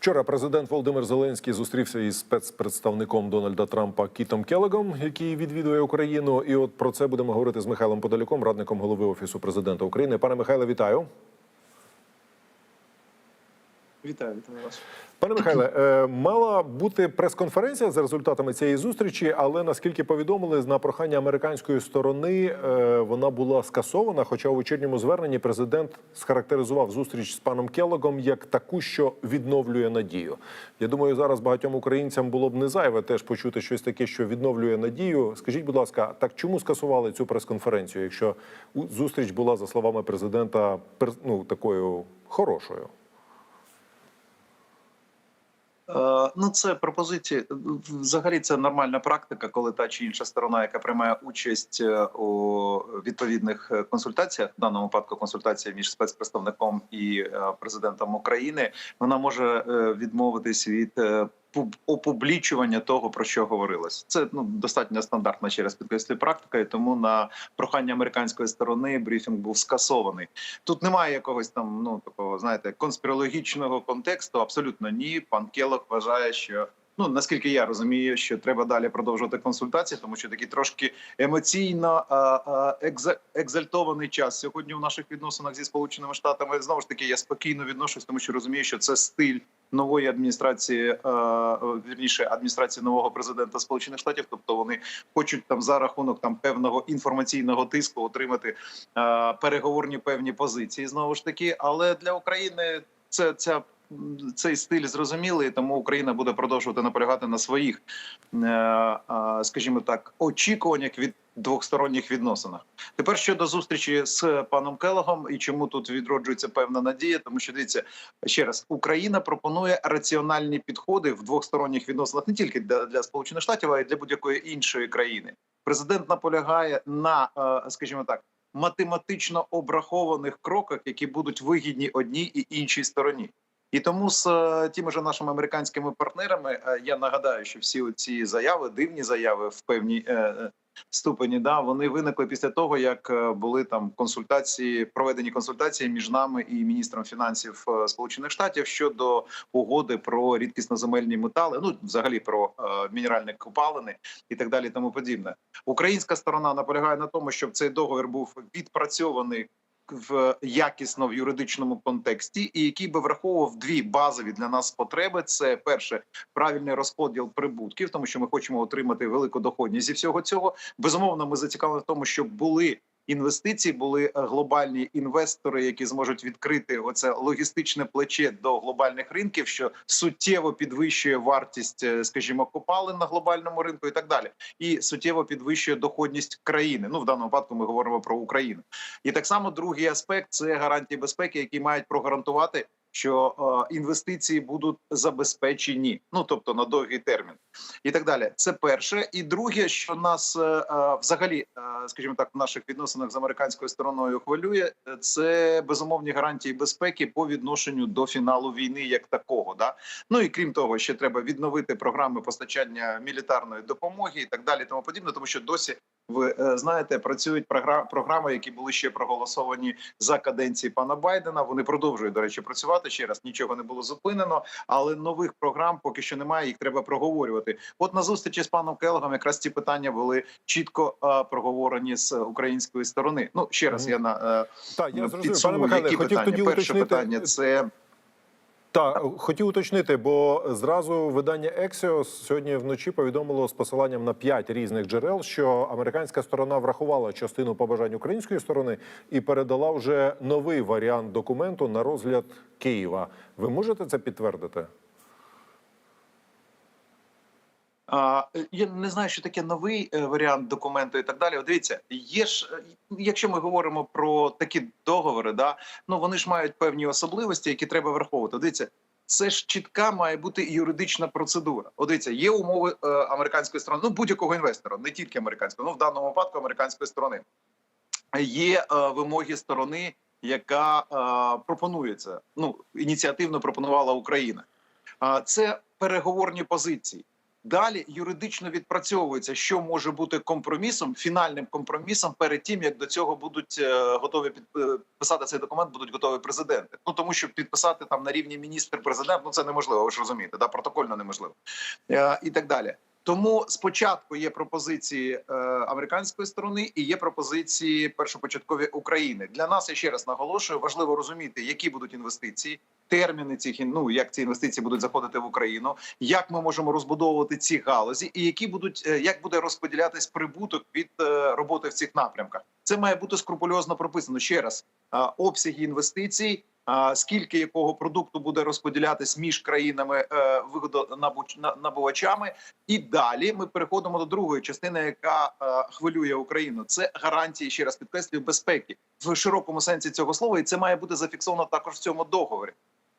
Вчора президент Володимир Зеленський зустрівся із спецпредставником Дональда Трампа Кітом Келегом, який відвідує Україну. І от про це будемо говорити з Михайлом Подоляком, радником голови офісу президента України. Пане Михайле, вітаю. Вітаю, вітаю вас. Пане Михайле, е, мала бути прес-конференція за результатами цієї зустрічі, але наскільки повідомили, на прохання американської сторони е, вона була скасована. Хоча у вечірньому зверненні президент схарактеризував зустріч з паном Келогом як таку, що відновлює надію. Я думаю, зараз багатьом українцям було б не зайве теж почути щось таке, що відновлює надію. Скажіть, будь ласка, так чому скасували цю прес-конференцію, якщо зустріч була за словами президента ну, такою хорошою? Е, ну, це пропозиції. Взагалі, це нормальна практика, коли та чи інша сторона, яка приймає участь е, у відповідних е, консультаціях, в даному випадку консультація між спецпредставником і е, президентом України, вона може е, відмовитись від. Пуб- Опублічування того про що говорилось, це ну достатньо стандартна через підкреслюю практика, і тому на прохання американської сторони брифінг був скасований. Тут немає якогось там, ну такого, знаєте, конспірологічного контексту. Абсолютно ні. Пан Келох вважає, що ну наскільки я розумію, що треба далі продовжувати консультації, тому що такий трошки емоційно екзальтований час сьогодні в наших відносинах зі сполученими штатами. Знову ж таки, я спокійно відношусь, тому що розумію, що це стиль нової адміністрації, е, вірніше адміністрації нового президента Сполучених Штатів. Тобто вони хочуть там за рахунок там певного інформаційного тиску отримати е, переговорні певні позиції. Знову ж таки, але для України це ця. Цей стиль зрозумілий, тому Україна буде продовжувати наполягати на своїх, е, скажімо так, очікуваннях від двосторонніх відносинах. Тепер щодо зустрічі з паном Келогом і чому тут відроджується певна надія, тому що дивіться ще раз, Україна пропонує раціональні підходи в двосторонніх відносинах не тільки для, для Сполучених Штатів, а й для будь-якої іншої країни. Президент наполягає на, е, скажімо так, математично обрахованих кроках, які будуть вигідні одній і іншій стороні. І тому з е, тими ж нашими американськими партнерами е, я нагадаю, що всі ці заяви, дивні заяви в певній е, ступені, да вони виникли після того, як були там консультації, проведені консультації між нами і міністром фінансів Сполучених Штатів щодо угоди про рідкісноземельні метали, ну взагалі про мінеральні копалини і так далі, тому подібне. Українська сторона наполягає на тому, щоб цей договір був відпрацьований в якісно в юридичному контексті, і який би враховував дві базові для нас потреби: це перше правильний розподіл прибутків, тому що ми хочемо отримати велику доходність зі всього цього. Безумовно, ми зацікавлені в тому, щоб були. Інвестиції були е, глобальні інвестори, які зможуть відкрити оце логістичне плече до глобальних ринків, що суттєво підвищує вартість, е, скажімо, копалин на глобальному ринку і так далі, і суттєво підвищує доходність країни. Ну в даному випадку ми говоримо про Україну. І так само другий аспект це гарантії безпеки, які мають прогарантувати, що е, інвестиції будуть забезпечені, ну тобто на довгий термін, і так далі. Це перше. І друге, що нас е, е, взагалі, е, скажімо так, в наших відносинах з американською стороною хвилює, е, це безумовні гарантії безпеки по відношенню до фіналу війни, як такого. Да? Ну і крім того, ще треба відновити програми постачання мілітарної допомоги і так далі, тому подібне, тому що досі. Ви е, знаєте, працюють програ- програми, які були ще проголосовані за каденції пана Байдена. Вони продовжують до речі працювати. Ще раз нічого не було зупинено, але нових програм поки що немає. Їх треба проговорювати. От на зустрічі з паном Келогом якраз ці питання були чітко е, проговорені з української сторони. Ну ще раз я на е, Так, я підсумую, які питання. Перше питання це Так, хотів уточнити, бо зразу видання Ексіос сьогодні вночі повідомило з посиланням на п'ять різних джерел, що американська сторона врахувала частину побажань української сторони і передала вже новий варіант документу на розгляд Києва. Ви можете це підтвердити? А, я не знаю, що таке новий е, варіант документу і так далі. От Дивіться, є ж, е, якщо ми говоримо про такі договори, да ну вони ж мають певні особливості, які треба враховувати. Дивіться, це ж чітка має бути юридична процедура. От дивіться, є умови е, американської сторони, ну будь-якого інвестора, не тільки американського, ну в даному випадку американської сторони. Є е, вимоги сторони, яка е, пропонується. Ну ініціативно пропонувала Україна. А це переговорні позиції. Далі юридично відпрацьовується, що може бути компромісом, фінальним компромісом перед тим, як до цього будуть е, готові підписати цей документ, будуть готові президенти. Ну тому що підписати там на рівні міністр президент, ну це неможливо. Ви ж розумієте, да протокольно неможливо е, і так далі. Тому спочатку є пропозиції е, американської сторони і є пропозиції першопочаткові України. Для нас я ще раз наголошую, важливо розуміти, які будуть інвестиції, терміни цих ну, як ці інвестиції будуть заходити в Україну, як ми можемо розбудовувати ці галузі, і які будуть е, як буде розподілятись прибуток від е, роботи в цих напрямках. Це має бути скрупульозно прописано ще раз. е, Обсяги інвестицій. Скільки якого продукту буде розподілятись між країнами е, вигодонабувачами, і далі ми переходимо до другої частини, яка е, хвилює Україну. Це гарантії, ще раз підкреслюю, безпеки в широкому сенсі цього слова, і це має бути зафіксовано також в цьому договорі.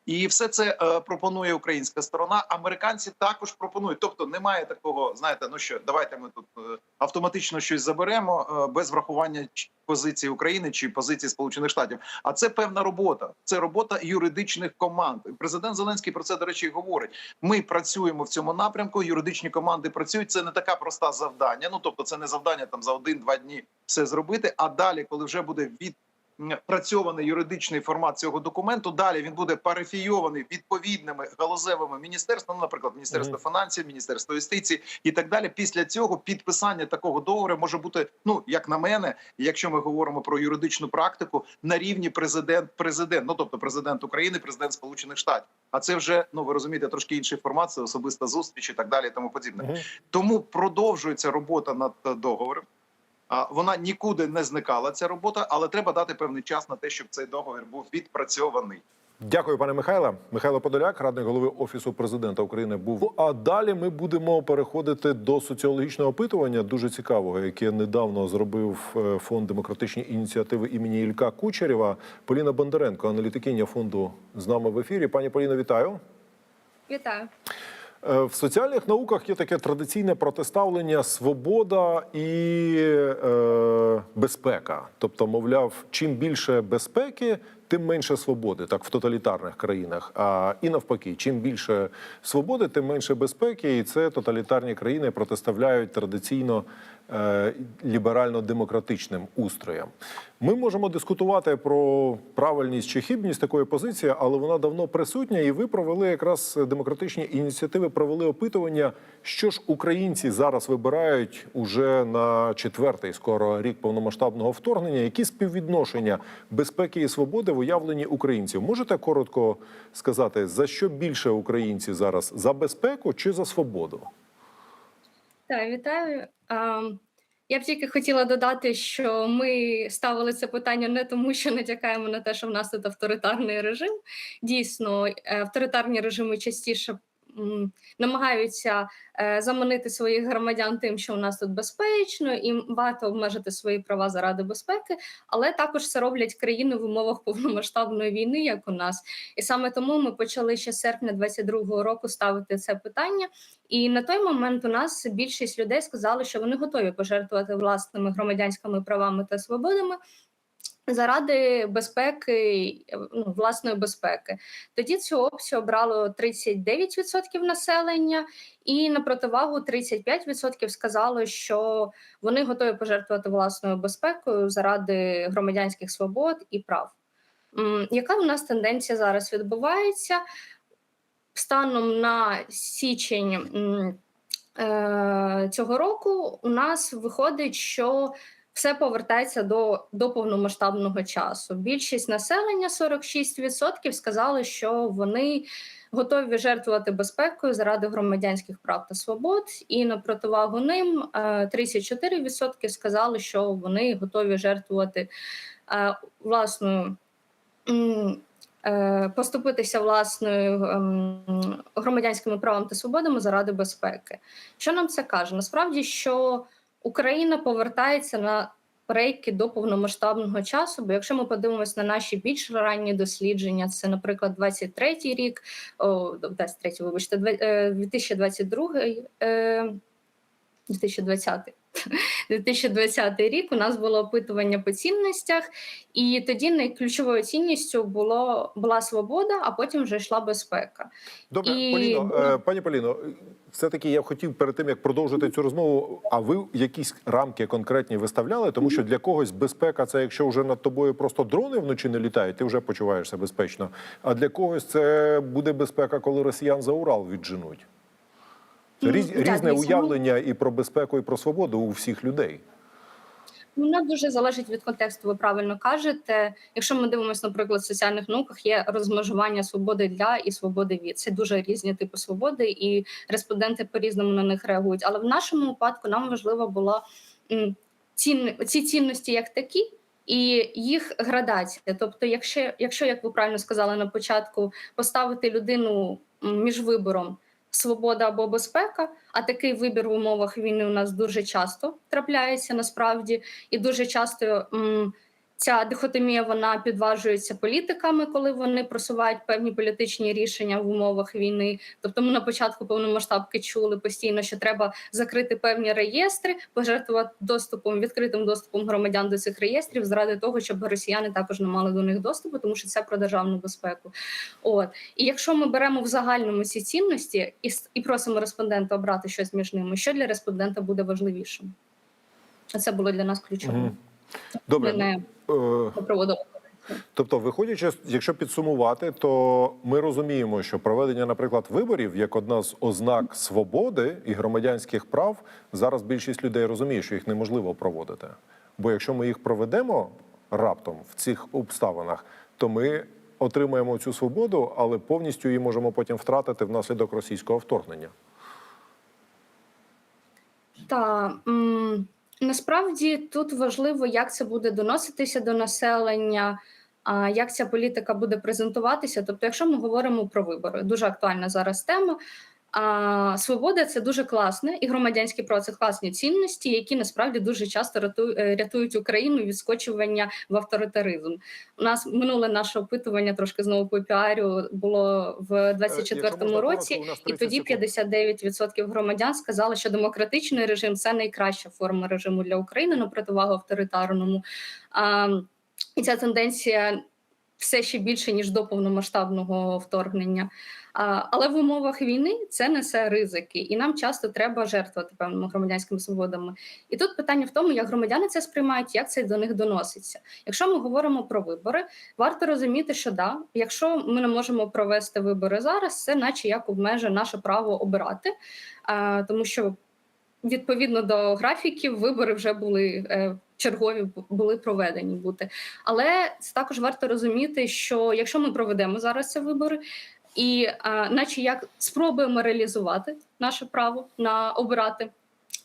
І все це е, пропонує українська сторона. Американці також пропонують. Тобто немає такого, знаєте, ну що давайте ми тут е, автоматично щось заберемо е, без врахування позиції України чи позиції Сполучених Штатів. А це певна робота. Це робота юридичних команд. Президент Зеленський про це до речі говорить. Ми працюємо в цьому напрямку. Юридичні команди працюють. Це не така проста завдання. Ну тобто, це не завдання там за один-два дні все зробити. А далі, коли вже буде від працьований юридичний формат цього документу. Далі він буде парафійований відповідними галузевими міністерствами, ну, наприклад, міністерство Мгм. фінансів, міністерство юстиції і так далі. Після цього підписання такого договору може бути, ну як на мене, якщо ми говоримо про юридичну практику, на рівні президент-президент, ну тобто президент України, президент Сполучених Штатів. А це вже ну ви розумієте трошки інший формат, це особиста зустріч і так далі, і тому подібне. Мгм. Тому продовжується робота над договором. А, Вона нікуди не зникала ця робота, але треба дати певний час на те, щоб цей договір був відпрацьований. Дякую, пане Михайле. Михайло Подоляк, радник голови офісу президента України, був. А далі ми будемо переходити до соціологічного опитування, дуже цікавого, яке недавно зробив е, фонд демократичні ініціативи імені Ілька Кучерєва. Поліна Бондаренко, аналітикиня фонду, з нами в ефірі. Пані Поліно, вітаю. Вітаю. Е, В соціальних науках є таке традиційне протиставлення свобода і е, безпека. Тобто, мовляв, чим більше безпеки, тим менше свободи, так в тоталітарних країнах. А і навпаки, чим більше свободи, тим менше безпеки. І це тоталітарні країни протиставляють традиційно ліберально-демократичним устроям. Ми можемо дискутувати про правильність чи хибність такої позиції, але вона давно присутня. І ви провели якраз демократичні ініціативи, провели опитування, що ж українці зараз вибирають уже на четвертий скоро рік повномасштабного вторгнення. Які співвідношення безпеки і свободи в уявленні українців? Можете коротко сказати, за що більше українці зараз за безпеку чи за свободу? Так, вітаю. Я б тільки хотіла додати, що ми ставили це питання не тому, що натякаємо на те, що в нас тут авторитарний режим. Дійсно, е, авторитарні режими частіше намагаються е, заманити своїх громадян тим, що у нас тут безпечно, і варто обмежити свої права заради безпеки, але також це роблять країни в умовах повномасштабної війни, як у нас. І саме тому ми почали ще серпня 22-го року ставити це питання. І на той момент у нас більшість людей сказали, що вони готові пожертвувати власними громадянськими правами та свободами. Заради безпеки, ну, власної безпеки, тоді цю опцію обрало 39% населення, і на противагу 35% сказало, що вони готові пожертвувати власною безпекою заради громадянських свобод і прав. Яка у нас тенденція зараз відбувається? Станом на січень е, цього року у нас виходить, що все повертається до, до повномасштабного часу. Більшість населення 46% сказали, що вони готові жертвувати безпекою заради громадянських прав та свобод. І на противагу ним е, 34% сказали, що вони готові жертвувати е, власною. е, Поступитися власною ем, громадянськими правами та свободами заради безпеки. Що нам це каже? Насправді, що Україна повертається на рейки до повномасштабного часу. Бо якщо ми подивимося на наші більш ранні дослідження, це, наприклад, 23-й рік, о, 23-й, вибачте, две- е, 2022, е, 2020, 2020 рік у нас було опитування по цінностях, і тоді найключовою цінністю було була свобода, а потім вже йшла безпека. Добре, І- Поліно, е, пані Поліно, все-таки я хотів перед тим, як продовжити цю розмову, а ви якісь рамки конкретні виставляли? Тому що для когось безпека це якщо вже над тобою просто дрони вночі не літають, ти вже почуваєшся безпечно. А для когось це буде безпека, коли росіян за Урал відженуть. Ну, різ, так, різне уявлення і про безпеку, і про свободу у всіх людей. Вона дуже залежить від контексту, ви правильно кажете. Якщо ми дивимося, наприклад, в соціальних науках є розмежування свободи для і свободи від. Це дуже різні типи свободи, і респонденти по-різному на них реагують. Але в нашому випадку нам важливо було цін, ці цінності як такі. І їх градація. Тобто, якщо, якщо, як ви правильно сказали на початку, поставити людину між вибором свобода або безпека, а такий вибір в умовах війни у нас дуже часто трапляється насправді, і дуже часто м, ця дихотомія вона підважується політиками, коли вони просувають певні політичні рішення в умовах війни. Тобто, ми на початку повномасштабки чули постійно, що треба закрити певні реєстри, пожертвувати доступом, відкритим доступом громадян до цих реєстрів, заради того, щоб росіяни також не мали до них доступу, тому що це про державну безпеку. От і якщо ми беремо в загальному ці цінності і, і просимо респондента обрати щось між ними, що для респондента буде важливішим? Це було для нас ключовим. Добре, не е. Тобто, виходячи, якщо підсумувати, то ми розуміємо, що проведення, наприклад, виборів як одна з ознак свободи і громадянських прав, зараз більшість людей розуміє, що їх неможливо проводити. Бо якщо ми їх проведемо раптом в цих обставинах, то ми отримаємо цю свободу, але повністю її можемо потім втратити внаслідок російського вторгнення. Та м, насправді тут важливо, як це буде доноситися до населення, а, як ця політика буде презентуватися. Тобто, якщо ми говоримо про вибори, дуже актуальна зараз тема. А, свобода це дуже класне, і громадянські права це класні цінності, які насправді дуже часто рятують, рятують Україну від скочування в авторитаризм. У нас минуле наше опитування трошки знову по піарю було в Е, 24-му році. коротко, у нас І тоді 59% громадян сказали, що демократичний режим це найкраща форма режиму для України на противагу авторитарному. І ця тенденція все ще більше ніж до повномасштабного вторгнення. Але в умовах війни це несе ризики, і нам часто треба жертвувати певними громадянськими свободами. І тут питання в тому, як громадяни це сприймають, як це до них доноситься. Якщо ми говоримо про вибори, варто розуміти, що да, якщо ми не можемо провести вибори зараз, це наче як обмежує наше право обирати, тому що відповідно до графіків вибори вже були. е, Чергові були проведені бути, але це також варто розуміти, що якщо ми проведемо зараз ці вибори, і а, наче як спробуємо реалізувати наше право на обирати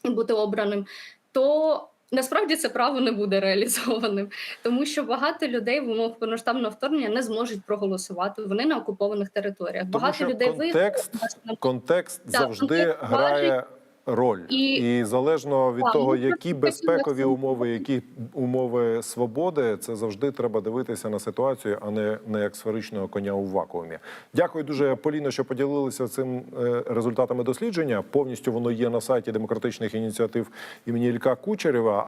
і бути обраним, то насправді це право не буде реалізованим, тому що багато людей в умовах повноштабного вторгнення не зможуть проголосувати. Вони на окупованих територіях. Тому багато що людей контекст- виїхали. Контекст Так, завжди контекст грає роль, і, І- залежно від Так, того, ну, які безпекові умови, які умови свободи, це завжди треба дивитися на ситуацію, а не на як сферичного коня у вакуумі. Дякую дуже, Поліно, що поділилися цим е, результатами дослідження. Повністю воно є на сайті демократичних ініціатив імені Ілька Кучерєва.